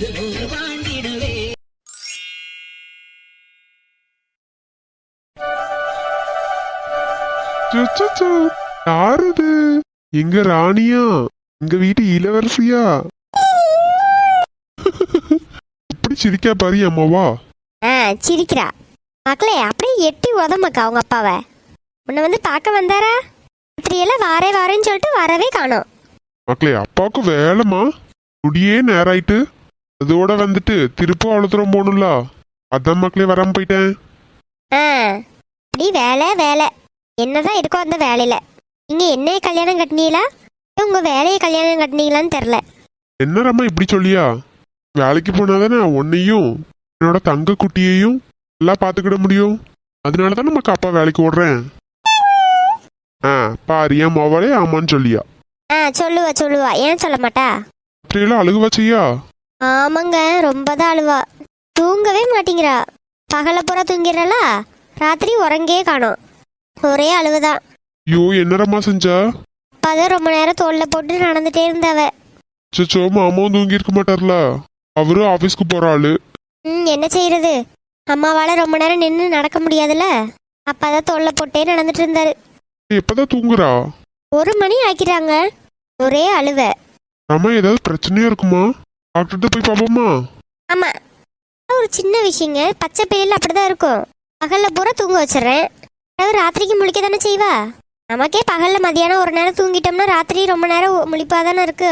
இதுபோல் வாழ்ந்திடவே அச்சச்சோ, யார் இது எங்க ராணியா? எங்க வீட்டு இளவரசியா? இப்படி சிரிக்கா பாரு அம்மாவா? ஆ சிரிக்கிறா. மக்களே அப்படியே எட்டி உதமக்கா அவங்க அப்பாவை? உன்னை வந்து பார்க்க வந்தாரா? ராத்திரியெல்லாம் வாரே வாரேன்னு சொல்லிட்டு வரவே காணோம். மக்களே அப்பாவுக்கு வேலைமா முடியே நேராயிட்டு. அதோட வந்துட்டு திருப்ப அவ்வளோ தூரம் போகணும்ல அதான் மக்களே வராம போயிட்டேன். ஆ அப்படி வேலை வேலை. என்னதான் இருக்கோ அந்த வேலையில. நீங்க என்னைய கல்யாணம் கட்டினீங்களா? இல்ல உங்க வேலையை கல்யாணம் கட்டினீங்களான்னு தெரில என்ன ரம்மா இப்படி சொல்லியா? வேலைக்கு போனாதானே உன்னையும் என்னோட தங்க குட்டியையும் எல்லாம் பார்த்துக்கிட முடியும். அதனால தான் நமக்கு அப்பா வேலைக்கு ஓடுறேன். ஆ பாரு என் மொபைலே ஆமான்னு சொல்லியா. ஆ சொல்லுவா சொல்லுவா. ஏன் சொல்ல மாட்டா? அப்படியெல்லாம் அழுகுவா செய்யா? ஆமாங்க ரொம்ப தான் அழுவா. தூங்கவே மாட்டேங்கிறா. பகல பூரா தூங்கிறலா ராத்திரி உறங்கே காணோம். ஒரே அழுவுதான். ஐயோ என்னரம்மா செஞ்சா? அப்பதான் ரொம்ப நேரம் தோல்ல போட்டு நடந்துட்டே இருந்தவ. சச்சோ மாமாவும் தூங்கி இருக்க மாட்டார்ல. அவரும் ஆபீஸ்க்கு போற ஆளு. ம் என்ன செய்யறது அம்மாவால ரொம்ப நேரம் நின்று நடக்க முடியாதுல்ல அப்பாதான் தோல்ல போட்டே நடந்துட்டு இருந்தாரு. எப்பதான் தூங்குறா? ஒரு மணி ஆக்கிறாங்க ஒரே அழுவ. அம்மா ஏதாவது பிரச்சனையா இருக்குமா? டாக்டர்கிட்ட போய் பாப்போமா ஆமா. ஒரு சின்ன விஷயங்க. பச்சை பிள்ளைல அப்படிதான் இருக்கும். பகல்ல பூரா தூங்க வச்சிடுறேன். அதாவது ராத்திரிக்கு முழிக்க தானே செய்வா? நமக்கே பகல்ல மதியானம் ஒரு நேரம் தூங்கிட்டோம்னா ராத்திரி ரொம்ப நேரம் முழிப்பா தானே இருக்கு.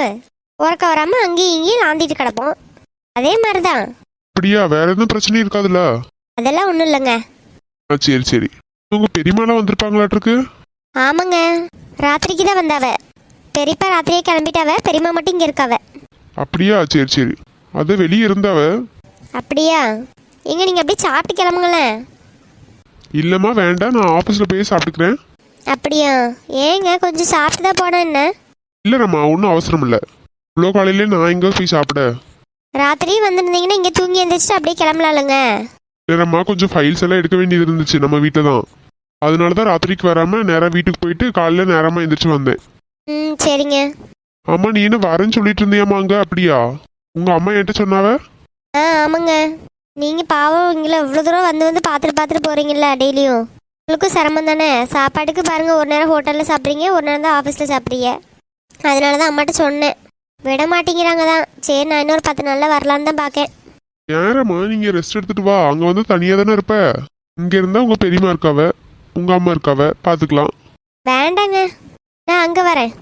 உறக்க வராம அங்கேயும் இங்கேயும் லாந்திட்டு கிடப்போம். அதே மாதிரிதான். அப்படியா? வேற எதுவும் பிரச்சனையும் இருக்காதுல்ல அதெல்லாம் ஒன்றும் இல்லைங்க. ஆ சரி சரி. உங்க பெரியமாலாம் வந்திருப்பாங்களாட்டிருக்கு? ஆமாங்க. ராத்திரிக்கு தான் வந்தாவ. பெரியப்பா ராத்திரியே கிளம்பிட்டாவ. பெரியம்மா மட்டும் இங்கே இருக்காவ. அப்படியா? சரி சரி. அது வெளியே இருந்தாவ? அப்படியா? எங்க நீங்கள் அப்படியே சாப்பிட்டு கிளம்புங்களேன். இல்லம்மா வேண்டாம். நான் ஆபீஸ்ல போய் சாப்பிட்டுக்கிறேன். அப்படியா? ஏங்க கொஞ்சம் சாப்பிட்டு தான் போனா என்ன? இல்லைம்மா ஒன்றும் அவசரம் இல்லை. இவ்வளோ காலையிலே நான் எங்கே போய் சாப்பிட? ராத்திரி வந்திருந்தீங்கன்னா இங்கே தூங்கி எந்திரிச்சிட்டு அப்படியே கிளம்பலாம்லங்க. இல்லைம்மா கொஞ்சம் ஃபைல்ஸ் எல்லாம் எடுக்க வேண்டியது இருந்துச்சு நம்ம வீட்டில் தான். அதனால தான் ராத்திரிக்கு வராமல் நேராக வீட்டுக்கு போயிட்டு காலைல நேரமாக எந்திரிச்சு வந்தேன். ம் சரிங்க. ஆமா நீ என்ன வரேன்னு சொல்லிட்டு இருந்தியாமா அங்க அப்படியா? உங்க அம்மா என்கிட்ட சொன்னாவ? ஆ ஆமாங்க. நீங்கள் பாவம் இங்கே இவ்வளோ தூரம் வந்து வந்து பார்த்துட்டு பார்த்துட்டு போகிறீங்களா டெய்லியும். உங்களுக்கும் சிரமம் தானே? சாப்பாட்டுக்கு பாருங்கள் ஒரு நேரம் ஹோட்டலில் சாப்பிட்றீங்க ஒரு நேரம் தான் ஆஃபீஸில் சாப்பிட்றீங்க. அதனால தான் அம்மாட்ட சொன்னேன். விட மாட்டேங்கிறாங்க தான். சரி நான் இன்னொரு பத்து நாளில் வரலான்னு தான் பார்க்கேன். ஏறம்மா நீங்க ரெஸ்ட் எடுத்துட்டு வா. அங்க வந்து தனியா தானே இருப்ப? இங்க இருந்தா உங்க பெரியம்மா இருக்காவ? உங்க அம்மா இருக்காவ? பாத்துக்கலாம் வேண்டாங்க. நான் அங்கே வரேன்.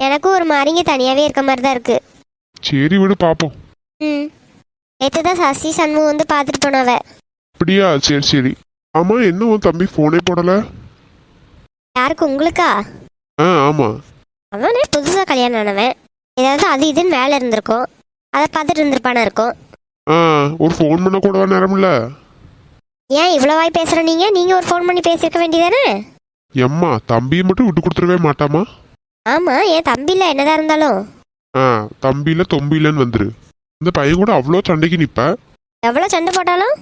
எனக்கும் ஒரு மாதிரிங்க தனியாகவே இருக்க மாதிரி தான் இருக்குது சரி விடு பாப்போம். ம். நேற்று தான் சசி சண்முகம் வந்து பார்த்துட்டு போனாவ. அப்படியா? சரி சரி. ஆமா என்ன உன் தம்பி போனே போடல? யாருக்கு உங்களுக்கா? ஆ ஆமா. அவனே புதுசாக கல்யாணம் ஆனவன். ஏதாவது அது இதுன்னு வேலை இருந்திருக்கும். அதை பார்த்துட்டு இருந்திருப்பானா இருக்கும். ஆ ஒரு ஃபோன் பண்ண கூடவா நேரம் இல்ல ஏன் இவ்வளோ வாய் பேசுகிற நீங்கள் நீங்கள் ஒரு ஃபோன் பண்ணி பேசியிருக்க வேண்டியதானே? எம்மா தம்பியை மட்டும் விட்டு கொடுத்துடவே மாட்டாமா? ஆமாம் என் தம்பியில் என்னதான் இருந்தாலும். ஆ தம்பியில தொம்பியிலன்னு வந்துரு. இந்த பையன் கூட அவ்வளோ சண்டைக்கு நிப்ப. எவ்வளோ சண்டை போட்டாலும்?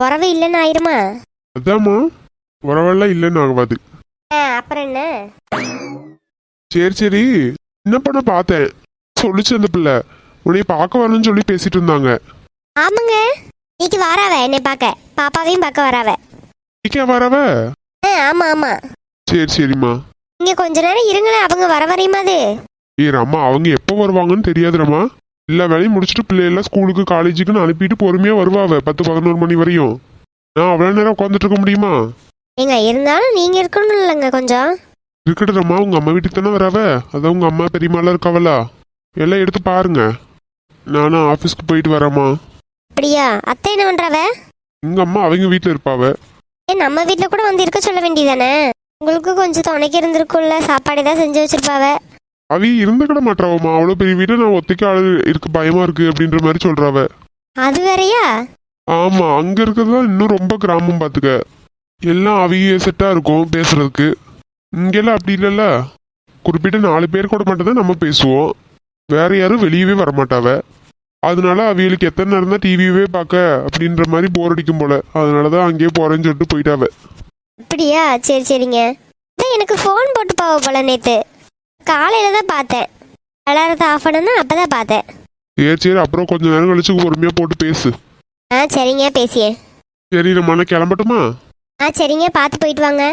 உறவு இல்லைன்னு ஆயிருமா? அதாம்மா உறவெல்லாம் இல்லைன்னு ஆகாது. ஆ அப்புறம் என்ன? சரி சரி. என்ன பண்ண பார்த்தேன் சொல்லிச்சு அந்த பிள்ளை. உன்னை பார்க்க வரணும்னு சொல்லி பேசிட்டு இருந்தாங்க. ஆமாங்க. இன்னைக்கு வராவ என்னை பார்க்க. பாப்பாவையும் பார்க்க வராவ. இன்னைக்கே வரவ? ஆ ஆமாம் ஆமாம் சரி சரிம்மா. இங்கே கொஞ்ச நேரம் இருங்களேன் அவங்க வர வரையுமா அது? ஏ ரம்மா அவங்க எப்போ வருவாங்கன்னு தெரியாதுரம்மா எல்லா வேலையும் முடிச்சுட்டு பிள்ளையெல்லாம் ஸ்கூலுக்கு காலேஜுக்குன்னு அனுப்பிட்டு பொறுமையாக வருவாவ பத்து பதினோரு மணி வரையும். நான் அவ்வளோ நேரம் உட்காந்துட்டு இருக்க முடியுமா? ஏங்க இருந்தாலும் நீங்கள் இருக்கணும் இல்லைங்க கொஞ்சம். இருக்கட்டும்மா உங்க அம்மா வீட்டுக்கு தானே வரவ? அதான் உங்க அம்மா பெரியம்மாலாம் இருக்காவலா எல்லாம் எடுத்து பாருங்க. நானும் ஆஃபீஸ்க்கு போயிட்டு வரேம்மா. அப்படியா? அத்தை என்ன பண்ணுறாவ எங்க அம்மா அவங்க வீட்டில் இருப்பாவ. ஏன் நம்ம வீட்டில் கூட வந்து இருக்க சொல்ல வேண்டியதானே உங்களுக்கு கொஞ்சம் துணைக்கு இருந்திருக்கும்ல. சாப்பாடு ஏதாவது செஞ்சு வச்சிருப்பாவ? அவ இருந்துக்கிட மாட்டாவம்மா அவ்வளோ பெரிய வீட்டை நான் ஒத்தைக்கு ஆளு இருக்கு பயமா இருக்கு அப்படின்ற மாதிரி சொல்றாவ. அது வேறயா? ஆமா அங்க இருக்கிறது தான் இன்னும் ரொம்ப கிராமம் பாத்துக்க. எல்லாம் அவங்க செட்டா இருக்கும் பேசுறதுக்கு. இங்கெல்லாம் அப்படி இல்லைல்ல. குறிப்பிட்ட நாலு பேர் கூட மட்டும்தான் நம்ம பேசுவோம். வேற யாரும் வெளியவே வரமாட்டாவ. அதனால அவங்களுக்கு எத்தனை நேரம் தான் டிவியவே பார்க்க அப்படின்ற மாதிரி போர் அடிக்கும் போல. அதனால தான் அங்கேயே போறேன்னு சொல்லிட்டு போயிட்டாவ. அப்படியா? சரி சரிங்க. அதான் எனக்கு ஃபோன் போட்டு போவ போல நேற்று காலையில் தான் பார்த்தேன். அலாரத்தை ஆஃப் பண்ணனா அப்போ தான் பார்த்தேன். சரி சரி அப்புறம் கொஞ்ச நேரம் கழிச்சு பொறுமையா போட்டு பேசு. ஆ சரிங்க பேசியே. சரி நம்ம கிளம்பட்டுமா? ஆ சரிங்க பார்த்து போயிட்டு வாங்க.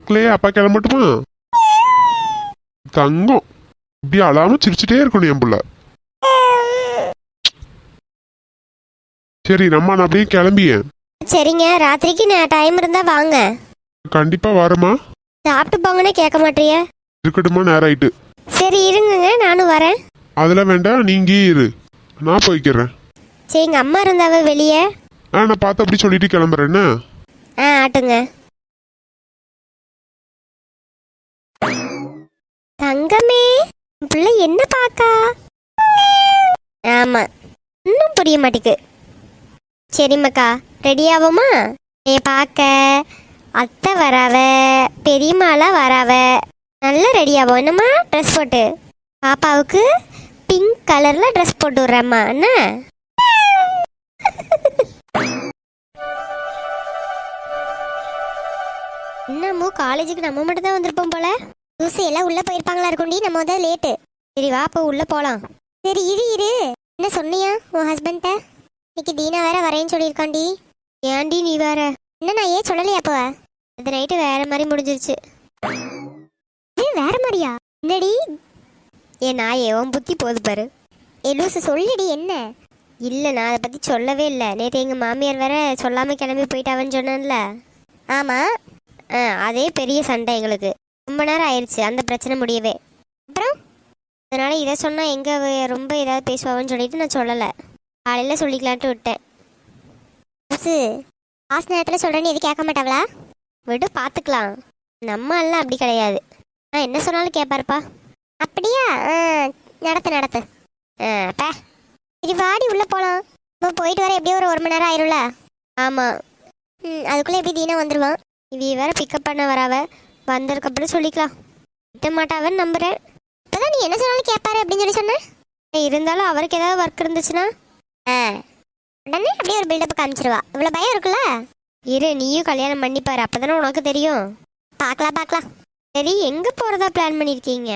மக்களே அப்பா கிளம்பட்டுமா? தங்கம். இப்படி அழாம சிரிச்சுட்டே இருக்கணும் என் புள்ள. சரி நம்ம நான் அப்படியே கிளம்பியேன் சரிங்க ராத்திரிக்கு நான் டைம் இருந்தா வாங்க. கண்டிப்பா வரமா சாப்பிட்டு போங்கன்னு கேட்க மாட்டிய இருக்கட்டுமா நேரம் ஆயிட்டு சரி இருங்குங்க நானும் வரேன். அதெல்லாம் வேண்டாம் நீ இங்கேயே இரு. நான் போய்க்கிறேன். சரி எங்க அம்மா இருந்தாவ வெளியே? ஆ நான் பார்த்து அப்படி சொல்லிட்டு கிளம்புறேன் என்ன? ஆ ஆட்டுங்க. தங்கமே பிள்ளை என்ன பாக்கா ஆமா இன்னும் புரிய மாட்டேக்கு சரிம்மாக்கா ரெடி ஆவோமா ஏ பார்க்க. அத்தை வராவ பெரியம்மாலாம் வராவ. நல்லா ரெடி என்னம்மா? ட்ரெஸ் போட்டு. பாப்பாவுக்கு பிங்க் கலர்ல ட்ரெஸ் போட்டு விட்றேம்மா. என்ன? இன்னமும் காலேஜுக்கு நம்ம மட்டும் தான் வந்திருப்போம் போல. லூசு எல்லாம் உள்ள போயிருப்பாங்களா இருக்கும்டி? நம்ம வந்து லேட்டு சரி வா அப்போ உள்ள போலாம். சரி இரு இரு. என்ன சொன்னியா உன் ஹஸ்பண்ட்ட இன்னைக்கு தீனா வேற வரேன்னு சொல்லியிருக்காண்டி ஏன்டி நீ வேற? என்ன நான் ஏன் சொல்லலையா அப்போ? அது நைட்டு வேற மாதிரி முடிஞ்சிருச்சு. ஏன் வேற மாதிரியா? என்னடி? ஏன் நான் உன் புத்தி போது பாரு. ஏ லூசு சொல்லிடி என்ன? இல்லை நான் அதை பற்றி சொல்லவே இல்லை. நேற்று எங்கள் மாமியார் வேற சொல்லாமல் கிளம்பி போயிட்டாவன்னு சொன்னேன்ல. ஆமாம் ஆ அதே பெரிய சண்டை எங்களுக்கு. ரொம்ப நேரம் ஆயிடுச்சு அந்த பிரச்சனை முடியவே. அப்புறம்? அதனால் இதை சொன்னால் எங்கே ரொம்ப ஏதாவது பேசுவாங்கன்னு சொல்லிட்டு நான் சொல்லலை. காலையில் சொல்லிக்கலான்ட்டு விட்டேன். காசு நேரத்தில் சொல்கிறேன்னு எது கேட்க மாட்டாங்களா விடு பார்த்துக்கலாம் நம்ம எல்லாம் அப்படி கிடையாது. ஆ என்ன சொன்னாலும் கேட்பாருப்பா அப்படியா? ஆ நடத்து நடத்து. ஆ இது வாடி உள்ளே போகலாம் இப்போ போயிட்டு வர எப்படியும் ஒரு ஒரு மணி நேரம் ஆயிரும்ல? ஆமாம் ம் அதுக்குள்ளே எப்படி தீனா வந்துடுவான் இவ வேற பிக்கப் பண்ண வராவ. வந்ததுக்கப்புறம் சொல்லிக்கலாம். விட்ட மாட்டாவன்னு நம்புறேன். இப்போதான் நீ என்ன சொன்னாலும் கேட்பாரு அப்படின்னு சொல்லி சொன்னேன் இருந்தாலும் அவருக்கு ஏதாவது ஒர்க் இருந்துச்சுன்னா? ஆ. உடனே அப்படியே ஒரு பில்டப் காமிச்சிருவா. இவ்வளோ பயம் இருக்குல்ல? இரு நீயும் கல்யாணம் பண்ணிப்பாரு. அப்பதானே உனக்கு தெரியும். பார்க்கலாம் பார்க்கலாம். சரி எங்க போறதா பிளான் பண்ணிருக்கீங்க?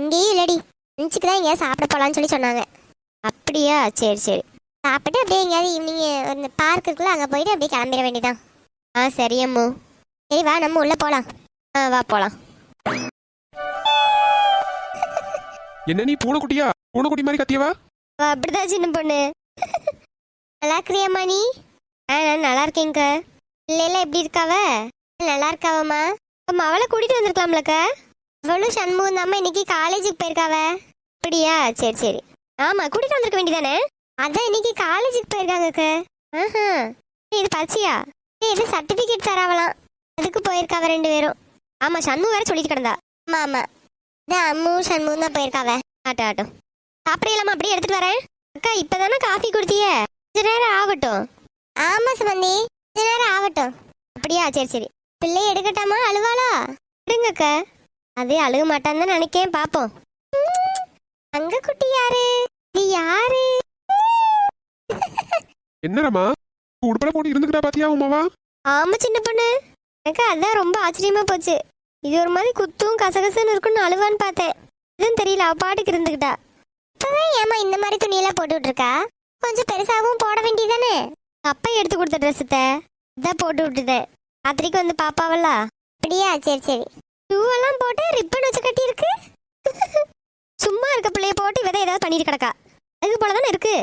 இங்கேயும் இல்லடி. லஞ்சுக்கு தான் எங்கேயாவது சாப்பிட போலான்னு சொல்லி சொன்னாங்க. அப்படியா? சரி சரி. சாப்பிட்டு அப்படியே எங்கேயாவது ஈவினிங் இந்த பார்க் இருக்குல்ல அங்கே போயிட்டு அப்படியே கிளம்பிட வேண்டியதான் ஆ சரி அம்மு. சரி வா நம்ம உள்ள போலாம். ஆ வா போலாம். என்ன நீ பூனைக்குட்டியா? பூனைக்குட்டி மாதிரி கத்தியவா? அப்படிதான் சின்ன பொண்ணு. நல்லா இருக்கிறியாம்மா நீ? ஆ நான் நல்லா இருக்கேங்க இல்லைல்ல எப்படி இருக்காவ? நல்லா இருக்காவம்மா அம்மா அவளை கூட்டிகிட்டு வந்திருக்கலாம்லக்கா? அவளும் சண்முகம் தாம்மா இன்னைக்கு காலேஜுக்கு போயிருக்காவ. அப்படியா? சரி சரி. ஆமாம் கூட்டிகிட்டு வந்திருக்க வேண்டியதானே? அதான் இன்னைக்கு காலேஜுக்கு போயிருக்காங்கக்க. ஆஹா. இது பரிச்சியா இது சர்டிஃபிகேட் தராவலாம் அதுக்கு போயிருக்காவ ரெண்டு பேரும். ஆமா சண்முகம் வேற சொல்லிட்டு கிடந்தா. ஆமா ஆமா. அதான் அம்மும் சண்முகம் தான் போயிருக்காவ. ஆட்டோ ஆட்டோ சாப்பிடலாமா? அப்படியே எடுத்துட்டு வரேன். அக்கா இப்பதானே காஃபி குடுத்திய? கொஞ்ச நேரம் ஆகட்டும். ஆமா சுமந்தி கொஞ்ச நேரம் ஆகட்டும். அப்படியா? சரி சரி. பிள்ளை எடுக்கட்டாமா? அழுவாளா? எடுங்கக்கா. அது அழுக மாட்டான்னு தான் நினைக்கேன் பாப்போம். அங்க குட்டி யாரு? நீ யாரு என்னடமா உடுப்பட போட்டு இருந்துக்கிட்டா பாத்தியா உமாவா ஆமா சின்ன பொண்ணு. எனக்கு அதான் ரொம்ப ஆச்சரியமா போச்சு. இது ஒரு மாதிரி குத்தும் கசகசன்னு இருக்கும்னு அழுவான்னு பார்த்தேன். எதுவும் தெரியல அவ பாட்டுக்கு இருந்துக்கிட்டா இப்பவே ஏமா இந்த மாதிரி துணியெல்லாம் போட்டு விட்டுருக்கா கொஞ்சம் பெருசாகவும் போட வேண்டியதானே அப்பா எடுத்து கொடுத்த ட்ரெஸ்ஸத்தை இதான் போட்டு விட்டுட்டேன். ராத்திரிக்கு வந்து பாப்பாவல்ல? அப்படியா? சரி சரி. ஷூவெல்லாம் போட்டு ரிப்பன் வச்சு கட்டியிருக்கு? சும்மா இருக்க பிள்ளைய போட்டு விதை ஏதாவது பண்ணிட்டு கிடக்கா. அது போல தானே இருக்கு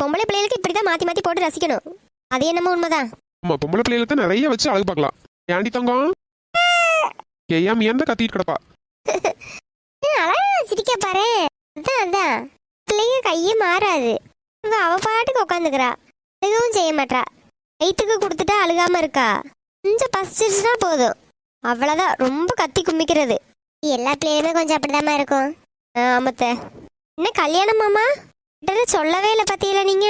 பொம்பளை பிள்ளைகளுக்கு இப்படி தான் மாற்றி மாற்றி போட்டு ரசிக்கணும். அது என்னமோ உண்மைதான். ஆமா பொம்பளை பிள்ளைகளுக்கு தான் நிறைய வச்சு அழகு பார்க்கலாம். ஏண்டி தங்கம்? ஏயா மியந்த கத்திட்டு கிடப்பா. அழகா சிரிக்க பாரு. அதான் அதான். பிள்ளைங்க கையே மாறாது. இவ அவ பாட்டுக்கு உட்காந்துக்கிறா எதுவும் செய்ய மாட்டா வயிற்றுக்கு கொடுத்துட்டா அழுகாம இருக்கா. கொஞ்சம் பசிச்சிருச்சுனா போதும். அவ்வளோதான் ரொம்ப கத்தி கும்பிக்கிறது எல்லா பிள்ளைகளுமே கொஞ்சம் அப்படிதாம்மா இருக்கும். ஆமத்த. என்ன கல்யாணம் மாமா? கிட்ட சொல்லவே இல்லை பத்தியில நீங்க?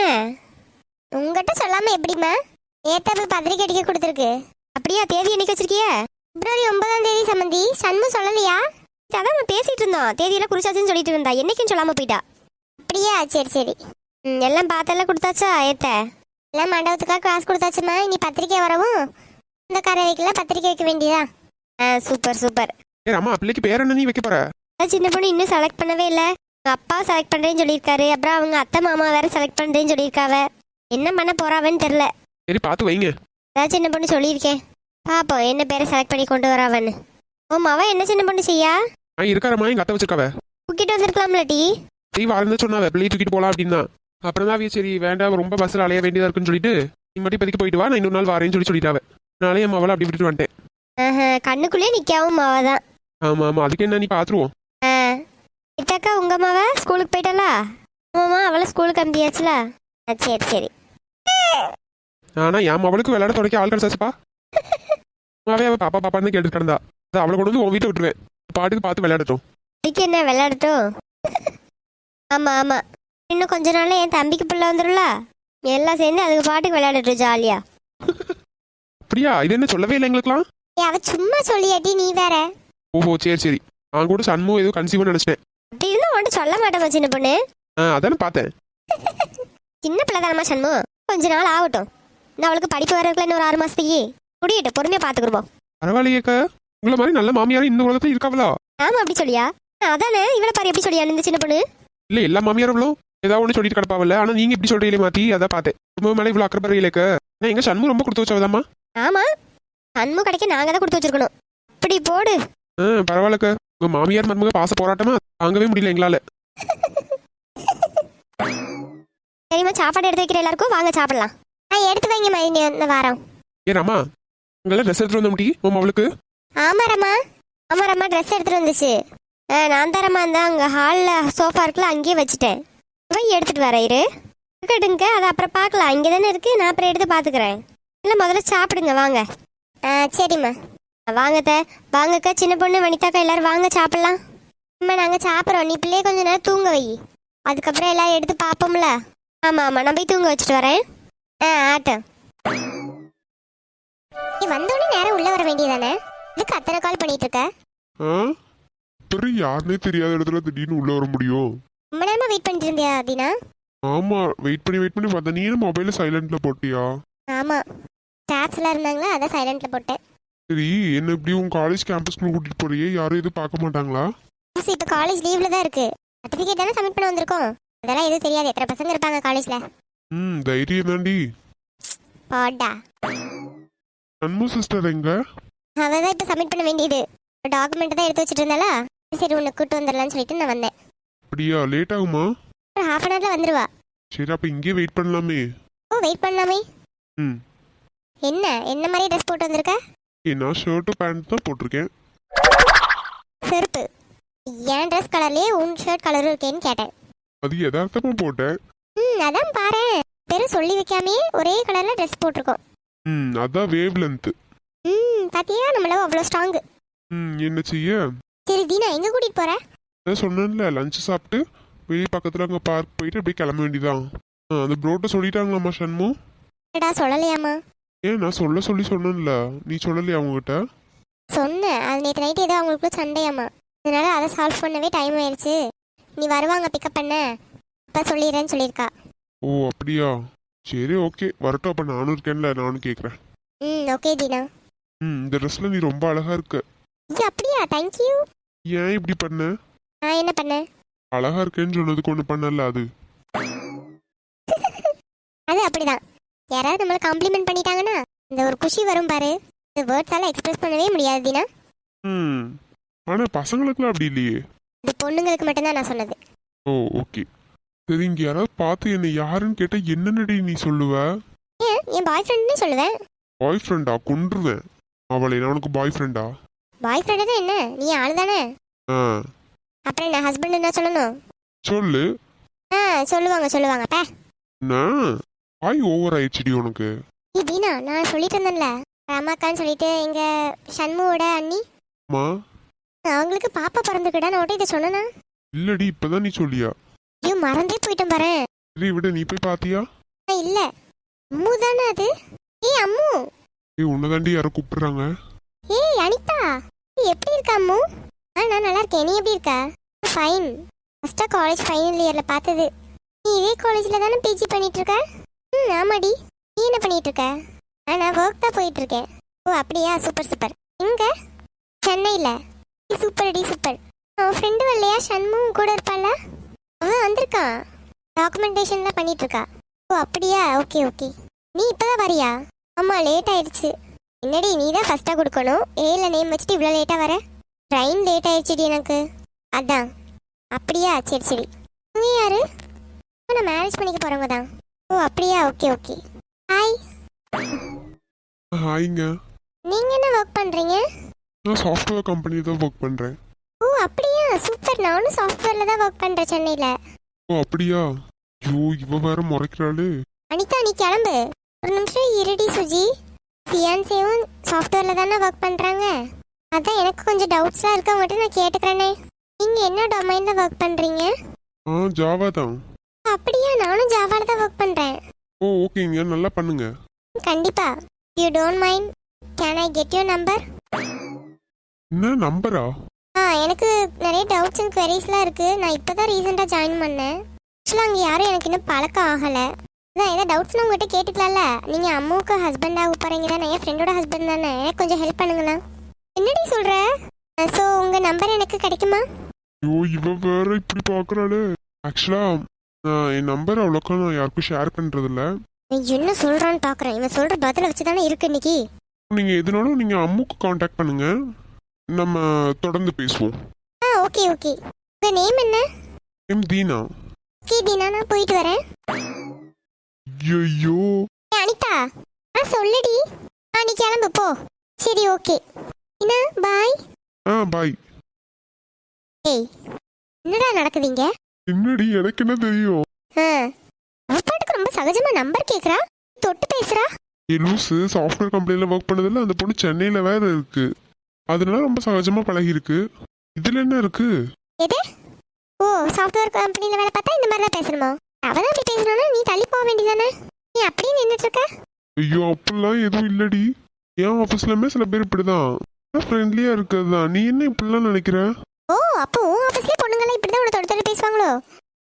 உங்ககிட்ட சொல்லாம எப்படிம்மா? நேத்தா போய் பத்திரிக்கை அடிக்க கொடுத்துருக்கு. அப்படியா? தேதி என்னைக்கு வச்சிருக்கிய? பிப்ரவரி ஒன்பதாம் தேதி சம்மந்தி சண்மு சொல்லலையா? அதான் நம்ம பேசிட்டு இருந்தோம் தேதியெல்லாம் குறிச்சாச்சுன்னு சொல்லிட்டு இருந்தா என்னைக்குன்னு சொல்லாம போயிட்டா. அப்படியா? சரி சரி. ம், எல்லாம் பார்த்தெல்லாம் கொடுத்தாச்சா ஏத்த? எல்லாம் மண்டபத்துக்காக கிளாஸ் கொடுத்தாச்சுமா இனி பத்திரிக்கை வரவும்? இந்த கரை வைக்கல பத்திரிக்கை வைக்க வேண்டியதா? ஆ சூப்பர் சூப்பர். ஏ அம்மா பிள்ளைக்கு பேர் என்ன நீ வைக்க போற? அதான் சின்ன பொண்ணு இன்னும் செலக்ட் பண்ணவே இல்லை. உங்க அப்பா செலக்ட் பண்றேன்னு சொல்லியிருக்காரு. அப்புறம் அவங்க அத்தை மாமா வேற செலக்ட் பண்றேன்னு சொல்லியிருக்காவ. என்ன பண்ண போறாவன்னு தெரியல. சரி பார்த்து வைங்க. ஏதாச்சும் சின்ன பொண்ணு சொல்லியிருக்கேன். பாப்போம் என்ன பேரை செலக்ட் பண்ணி கொண்டு வராவன்னு. ஓ மவ என்ன சின்ன பொண்ணு செய்யா? ஆ இருக்காரம்மா எங்க அத்தை வச்சிருக்காவ. தூக்கிட்டு வந்திருக்கலாம்ல டி? சரி வாழ்ந்து சொன்னாவ பிள்ளையை தூக்கிட்டு போலாம் அப்படின்னா. அப்புறம் தான் அவிய சரி வேண்டாம் ரொம்ப பஸ்ல அலைய வேண்டியதா இருக்குன்னு சொல்லிட்டு நீ மட்டும் இப்போதைக்கு போயிட்டு வா நான் இன்னொரு நாள் வரேன்னு சொல்லி சொல்லிட்டாவ. நாளே என் மவளை அப்படி விட்டுட்டு வந்துட்டேன். கண்ணுக்குள்ளே நிக்காவும் மாவ தான் ஆமா ஆமா அதுக்கு என்ன நீ பாத்துருவோம். ஆ இத்தாக்கா உங்க மாவ ஸ்கூலுக்கு போயிட்டாளா? ஆமாம்மா அவளை ஸ்கூலுக்கு அனுப்பியாச்சுல? ஆ, சரி சரி. ஆனா என் மவளுக்கு விளையாட தொடக்க ஆள் கிடைச்சாச்சுப்பா. அவ அவ பாப்பா பாப்பான்னு கேட்டு கிடந்தா. அது அவளை கொண்டு வந்து உன் வீட்டை விட்டுருவேன். பாட்டுக்கு பார்த்து விளையாடட்டும். இதுக்கு என்ன விளையாடட்டும்? ஆமா ஆமா. இன்னும் கொஞ்ச நாள்ல என் தம்பிக்கு பிள்ளை வந்துடும்ல எல்லாம் சேர்ந்து அதுக்கு பாட்டுக்கு விளையாடட்டும் ஜாலியா அப்படியா இது என்ன சொல்லவே இல்லை எங்களுக்குலாம் அவ சும்மா சொல்லியாட்டி நீ வேற. ஓஹோ சரி சரி. நான் கூட சண்முகம் ஏதோ கன்சீவ்னு நினைச்சிட்டேன். அப்படி இருந்தா உன்ட்டு சொல்ல மாட்டேன் சின்ன பொண்ணு. ஆ அதானே பார்த்தேன். சின்ன பிள்ளை தானம்மா சண்மு கொஞ்ச நாள் ஆகட்டும். இந்த அவளுக்கு படிப்பு வர இருக்குல்ல இன்னொரு ஆறு மாசத்துக்கு. முடியட்டும் பொறுமையா பாத்துக்கிடுவோம் பரவாயில்லையேக்கா உங்களை மாதிரி நல்ல மாமியாரும் இந்த உலகத்துல இருக்காவளா? ஆமா அப்படி சொல்லியா? அதானே. இவளை பாரு எப்படி சொல்லியா இந்த சின்ன பொண்ணு? இல்ல எல்லா மாமியாரும் ஏதாவது ஒன்று சொல்லிட்டு கிடப்பாவில்ல. ஆனா நீங்க இப்படி சொல்றீங்களே மாத்தி அதான் பார்த்தேன். ரொம்ப மேலே இவ்வளவு அக்கறை இல்லைக்க நான் எங்க சண்முகம் ரொம்ப கொடுத்து வச்சவதாம்மா? ஆமா. சண்மு கடைக்கு நாங்க தான் கொடுத்து வச்சிருக்கணும். அப்படி போடு. ஆ பரவாயில்லக்கா. உங்க மாமியார் மருமக பாச போராட்டமா தாங்கவே முடியல எங்களால. சரிம்மா சாப்பாடு எடுத்து வைக்கிற எல்லாருக்கும் வாங்க சாப்பிடலாம். ஆ எடுத்து வைங்க மைனி இந்த வாரம். ஏ ராமா உங்களை ட்ரெஸ் எடுத்துட்டு வந்த முடி உன் அவளுக்கு ஆமா ரம்மா ஆமா ரம்மா ட்ரெஸ் எடுத்துட்டு வந்துச்சு. ஆ நான் தரமா இருந்தா அங்க ஹால்ல சோஃபா இருக்குல்ல அங்கேயே வச்சுட்டேன். போய் எடுத்துட்டு வரேன் இரு. இருக்கட்டுங்க அது அப்புறம் பார்க்கலாம். இங்கே தானே இருக்கு. நான் அப்புறம் எடுத்து பார்த்துக்கிறேன். இல்லை முதல்ல சாப்பிடுங்க. வாங்க. ஆ சரிம்மா. வாங்கத்த வாங்கக்கா சின்ன பொண்ணு வனிதாக்கா எல்லாரும் வாங்க சாப்பிடலாம். அம்மா நாங்கள் சாப்பிட்றோம். நீ பிள்ளைய கொஞ்ச நேரம் தூங்க வை. அதுக்கப்புறம் எல்லாரும் எடுத்து பார்ப்போம்ல. ஆமாம் ஆமாம் நான் போய் தூங்க வச்சுட்டு வரேன். ஆ ஆட்டம். நீ வந்தோடனே நேரம் உள்ள வர வேண்டியதானே இதுக்கு அத்தனை கால் பண்ணிட்டு இருக்க? பெரிய யாருனே தெரியாத இடத்துல திடீர்னு உள்ள வர முடியும். ரொம்ப நேரமா வெயிட் பண்ணிட்டு இருந்தியா தீனா? ஆமா வெயிட் பண்ணி வெயிட் பண்ணி பார்த்தா நீ மொபைல சைலண்ட்ல போட்டியா? ஆமா. ஸ்டாஃப்ஸ் எல்லாம் இருந்தாங்களா? அதான் சைலண்ட்ல போட்டேன். சரி என்ன இப்படி உன் காலேஜ் கேம்பஸ்க்குள்ள கூட்டிட்டு போறியே? யாரும் எதுவும் பார்க்க மாட்டாங்களா? மிஸ் இப்போ காலேஜ் லீவ்ல தான் இருக்கு. சர்டிஃபிகேட் தானே சப்மிட் பண்ண வந்திருக்கோம். அதெல்லாம் எதுவும் தெரியாது. எத்தனை பசங்க இருப்பாங்க காலேஜ்ல ம் தைரியம் தாண்டி. பாடா. அன்மு சிஸ்டர் எங்க? அவ தான் இப்போ சப்மிட் பண்ண வேண்டியது. டாக்குமெண்ட் தான் எடுத்து வச்சுட்டு இருந்தாளா? சரி உன்னை கூட்டு வந்துடலாம்னு சொல்லிட்டு நான் வந்தேன். அப்படியா? லேட் ஆகுமா? ஒரு ஹாஃப் அன் ஹவர்ல வந்துருவா. சரி அப்ப இங்கே வெயிட் பண்ணலாமே. ஓ வெயிட் பண்ணலாமே. ம். என்ன? என்ன மாதிரி ட்ரெஸ் போட்டு வந்திருக்க? ஏய், நான் ஷர்ட்டும் பேண்ட் தான் போட்டிருக்கேன். செருப்பு. என் ட்ரெஸ் கலர்லயே உன் ஷர்ட் கலரும் இருக்கேன்னு கேட்டேன். அது யதார்த்தமா போட்டேன். ம் அதான் பாரு பெரும் சொல்லி வைக்காமே ஒரே கலர்ல ட்ரெஸ் போட்டிருக்கோம். ம் அதான் வேவ் லென்த் ம் பாத்தியா? நம்மள அவ்வளோ ஸ்ட்ராங் ம் என்ன செய்ய? சரி தீனா எங்க கூட்டிட்டு போற? அதான் சொன்னேன்ல லஞ்ச் சாப்பிட்டு வெளியே பக்கத்துல அங்கே பார்க் போயிட்டு அப்படியே கிளம்ப வேண்டியதான் ஆ அந்த ப்ரோட்ட சொல்லிட்டாங்களாம்மா ஷண்மு என்னடா சொல்லலையாமா ஏன் நான் சொல்ல சொல்லி சொன்னேன்ல. நீ சொல்லலையா அவங்ககிட்ட? சொன்னேன். அது நேற்று நைட்டு ஏதோ அவங்களுக்குள்ள சண்டையாமா அதனால அதை சால்வ் பண்ணவே டைம் ஆயிடுச்சு. நீ வருவாங்க பிக்கப் பண்ண. அப்போ சொல்லிடுறேன்னு சொல்லியிருக்கா. ஓ அப்படியா? சரி ஓகே வரட்டும் அப்போ நானும் இருக்கேன்ல நானும் கேட்குறேன் ம் ஓகே தீனா. ம் இந்த ட்ரெஸ்ல நீ ரொம்ப அழகா இருக்க. இது அப்படியா? தேங்க்யூ ஏன் இப்படி பண்ண? நான் என்ன பண்ணேன் அழகா இருக்கேன்னு சொன்னதுக்கு ஒன்று பண்ணல அது. அது அப்படிதான். யாராவது நம்மளை காம்ப்ளிமெண்ட் பண்ணிட்டாங்கன்னா இந்த ஒரு குஷி வரும் பாரு. இந்த வேர்ட்ஸால எக்ஸ்பிரஸ் பண்ணவே முடியாது தீனா. ம். ஆனா பசங்களுக்குலாம் அப்படி இல்லையே. இது பொண்ணுங்களுக்கு மட்டும்தான் நான் சொன்னது. Oh okay. சரி இங்க யாராவது பார்த்து என்னை யாருன்னு கேட்டா என்னென்னடி நீ சொல்லுவ? ஏன்? என் பாய் ஃப்ரெண்டுன்னு சொல்லுவேன் பாய் ஃப்ரெண்டா கொன்றுவேன் அவளை நான் உனக்கு பாய் ஃப்ரெண்டா பாய் ஃப்ரெண்டு தான் என்ன? நீ ஆள் தானே ஆ. அப்புறம் என்ன ஹஸ்பண்ட் என்ன சொல்லணும்? சொல்லு. ஆ சொல்லுவாங்க சொல்லுவாங்க பே. நான் வாய் ஓவர் ஆயிடுச்சுடி உனக்கு. ஏய் தீனா நான் சொல்லிட்டு இருந்தேன்ல. ரமாக்கான்னு சொல்லிட்டு எங்க சண்முவோட அண்ணி. அம்மா. அவங்களுக்கு பாப்பா பிறந்துக்கிட்டா நான் இதை சொன்னேனா? இல்லடி இப்பதான் நீ சொல்லியா. ஐயோ மறந்தே போயிட்டேன் பாரு சரி விட நீ போய் பாத்தியா? இல்ல. அம்மு தானே அது? ஏய் அம்மு. ஏய் உன்னதாண்டி யாரோ கூப்பிடுறாங்க. ஏய் அனிதா. ஏய், எப்படி இருக்க அம்மு? ஆ நான் நல்லா இருக்கேன் நீ எப்படி இருக்க? ஃபைன் ஃபஸ்ட்டாக காலேஜ் ஃபைனல் இயரில் பார்த்தது. நீ இதே காலேஜில் தானே பிஜி பண்ணிகிட்ருக்க ம் ஆமாடி. நீ என்ன பண்ணிகிட்ருக்க ஆ நான் ஒர்க் தான் போயிட்டுருக்கேன். ஓ அப்படியா? சூப்பர் சூப்பர் எங்க? சென்னையில. சூப்பர் டி சூப்பர் அவன் ஃப்ரெண்டு வரலையா? சண்முகம் கூட இருப்பாள்? அவன் வந்திருக்கான். டாக்குமெண்டேஷன்லாம் பண்ணிகிட்ருக்கா ஓ அப்படியா? ஓகே ஓகே நீ இப்பதான் வரியா? ஆமாம் லேட் ஆயிடுச்சு. என்னடி நீ தான் ஃபஸ்ட்டாக கொடுக்கணும்? ஏல நேம் வச்சுட்டு இவ்வளோ லேட்டாக வர? ட்ரெயின் லேட் ஆயிடுச்சுடி எனக்கு. அதான். அப்படியா? சரி சரி. நீ யாரு? நான் மேரேஜ் பண்ணிக்க போறவங்க தான். ஓ அப்படியா? Okay okay. ஹாய் ஹாய்ங்க நீங்க என்ன ஒர்க் பண்றீங்க? நான் சாஃப்ட்வேர் கம்பெனி தான் ஒர்க் பண்ணுறேன் ஓ அப்படியா? சூப்பர் நானும் சாஃப்ட்வேர்ல தான் ஒர்க் பண்றேன் சென்னையில. ஓ அப்படியா? ஐயோ இவ வேற முறைக்கிறாளே. அனிதா நீ கிளம்பு. ஒரு நிமிஷம் இருடி சுஜி. ஃபியான்சேவும் சாஃப்ட்வேர்ல தானே ஒர்க் பண்றாங்க. அதான் எனக்கு கொஞ்சம் டவுட்ஸ்லாம் இருக்க மட்டும் நான் கேட்டுக்கிறேனே. நீங்க என்ன டொமைன்ல ஒர்க் பண்றீங்க? ஆ ஜாவா தான். அப்படியா? நானும் ஜாவால தான் ஒர்க் பண்றேன். ஓ ஓகேங்க நல்லா பண்ணுங்க. கண்டிப்பா. You don't mind can I get you number என்ன நம்பரா ஆ? எனக்கு நிறைய டவுட்ஸ் அண்ட் queries-லாம் இருக்கு. நான் இப்போ தான் ரீசெண்டாக ஜாயின் பண்ணேன். ஆக்சுவலாக அங்கே யாரும் எனக்கு இன்னும் பழக்கம் ஆகலை. அதான் ஏதாவது டவுட்ஸ்லாம் உங்கள்கிட்ட கேட்டுக்கலாம்ல. நீங்கள் அம்மாவுக்கு ஹஸ்பண்ட் ஆக போகிறீங்க தானே என் ஃப்ரெண்டோட ஹஸ்பண்ட் தானே. எனக்கு கொஞ்சம் ஹெல்ப் பண்ணுங்களா என்னடி சொல்கிற ஸோ உங்கள் நம்பர் எனக்கு கிடைக்குமா? ஐயோ இவ வேற இப்படி பார்க்கறாளே ஆக்சுவலா என் நம்பர் அவ்வளோக்கா நான் யாருக்கும் ஷேர் பண்றதில்ல. நீ என்ன சொல்கிறான்னு பார்க்குறேன் இவன் சொல்கிற பதிலை வச்சு தானே இருக்கு இன்னைக்கு. நீங்க எதுனாலும் நீங்க அம்முக்கு காண்டாக்ட் பண்ணுங்க. நம்ம தொடர்ந்து பேசுவோம். ஆ ஓகே ஓகே உங்கள் நேம் என்ன? எம் தீனா. ஓகே தீனா நான் போயிட்டு வரேன். ஐயோ அனிதா. ஆ சொல்லுடி. ஆ நீ கிளம்பு போ. சரி ஓகே என்ன? பாய். ஆ பாய். ஏய் என்னடா நடக்குதுங்க? என்னடி எனக்கு என்ன தெரியும்? ஆ. அவ பாட்டுக்கு ரொம்ப சகஜமா நம்பர் கேக்குறா? தொட்டு பேசுறா? ஏ லூசு சாஃப்ட்வேர் கம்பெனில ஒர்க் பண்ணதில்ல அந்த பொண்ணு சென்னையில வேற இருக்கு. அதனால ரொம்ப சகஜமா பழகி இருக்கு இதுல என்ன இருக்கு? எது? ஓ சாஃப்ட்வேர் கம்பெனில வேலை பார்த்தா இந்த மாதிரி தான் பேசணுமா? அவதான் அப்படி பேசணும்னா நீ தள்ளி போக வேண்டியதானே நீ அப்படியே நின்றுட்டு இருக்க? ஐயோ அப்படிலாம் எதுவும் இல்லடி. என் ஆஃபீஸ்லயுமே சில பேர் இப்படிதான். ஃப்ரெண்ட்லியா இருக்கிறது? தான் நீ என்ன இப்படிலாம் நினைக்கிற? ஓ அப்போ உன் ஆஃபீஸ்லயே பொண்ணுங்களாம் இப்படி தான் தொட்டு தொட்டு பேசுவாங்களோ?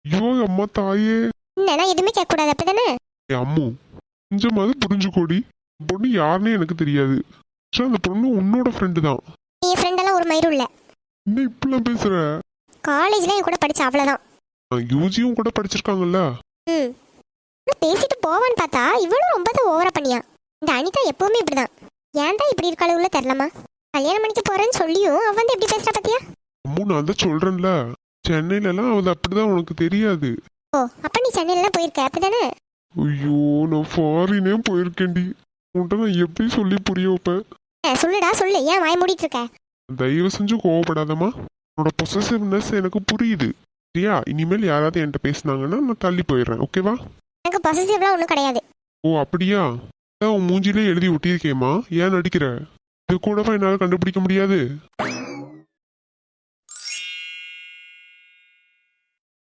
ஐயோ அம்மா தாயே. என்னன்னா எதுவுமே கேட்கக்கூடாது அப்படிதானே ஏ அம்மு கொஞ்சமாவது புரிஞ்சுக்கோடி. பொண்ணு யாருன்னே எனக்கு தெரியாது. ஆக்சுவலா அந்த பொண்ணு உன்னோட ஃப்ரெண்டு தான். என் ஃப்ரெண்டெல்லாம் ஒரு மயிரும் இல்ல. என்ன இப்படிலாம் பேசுற? காலேஜ்ல என் கூட படிச்ச அவ்வளவுதான் யூஜியும் கூட படிச்சிருக்காங்கல்ல? ம். நான் பேசிட்டு போவான்னு பார்த்தா இவளும் ரொம்ப தான் ஓவரா பண்ணியா. இந்த அனிதா எப்பவுமே இப்படிதான். ஏன் தான் இப்படி இருக்காளுள்ள தெரிலமா கல்யாணம் பண்ணிக்க போறேன்னு சொல்லியும் அவ வந்து எப்படி பேசுறா பாத்தியா? அம்மு நான் தான் சொல்றேன்ல. சென்னையில எல்லாம் அது அப்படிதான் உனக்கு தெரியாது. ஓ அப்ப நீ சென்னையில தான் போயிருக்க அப்படிதானே? ஐயோ நான் ஃபாரினே போயிருக்கேன்டி. உன்கிட்ட நான் எப்படி சொல்லி புரிய வைப்பேன்? ஏ, சொல்லுடா சொல்லு. ஏன் வாய் மூடிட்டு இருக்க? தயவு செஞ்சு கோவப்படாதம்மா. உன்னோட பொசசிவ்னஸ் எனக்கு புரியுது. சரியா? இனிமேல் யாராவது என்கிட்ட பேசுனாங்கன்னா நான் தள்ளி போயிடுறேன் ஓகேவா எனக்கு பொசசிவ்லாம் ஒன்றும் கிடையாது. ஓ அப்படியா? அதான் உன் மூஞ்சிலே எழுதி ஒட்டியிருக்கேம்மா. ஏன் நடிக்கிற? இது கூடவா என்னால் கண்டுபிடிக்க முடியாது?